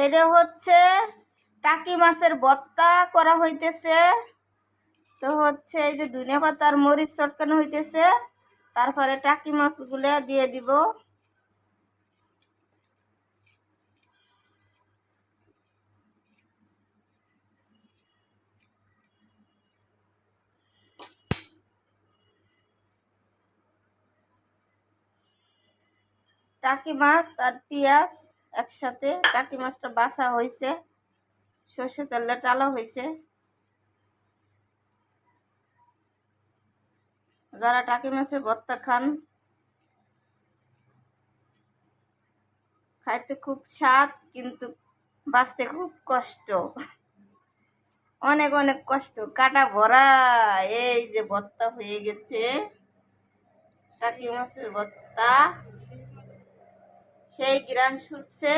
এটা হচ্ছে টাকি মাছের ভর্তা করা হইতেছে। তো হচ্ছে এই যে ধনিয়া পাতার মরিচ চটকানো হইতেছে। তারপরে টাকি মাছগুলো দিয়ে দিব। টাকি মাছ আর পেঁয়াজ একসাথে টাকি মাছটা বাছা হয়েছে, সর্ষে তেলে টালা হয়েছে। যারা টাকি মাছের ভর্তা খান, খাইতে খুব স্বাদ, কিন্তু বাঁচতে খুব কষ্ট। অনেক অনেক কষ্ট। কাটা ভরা, এই যে ভর্তা হয়ে গেছে। টাকি মাছের ভর্তা। সেই গ্রাম ছুটছে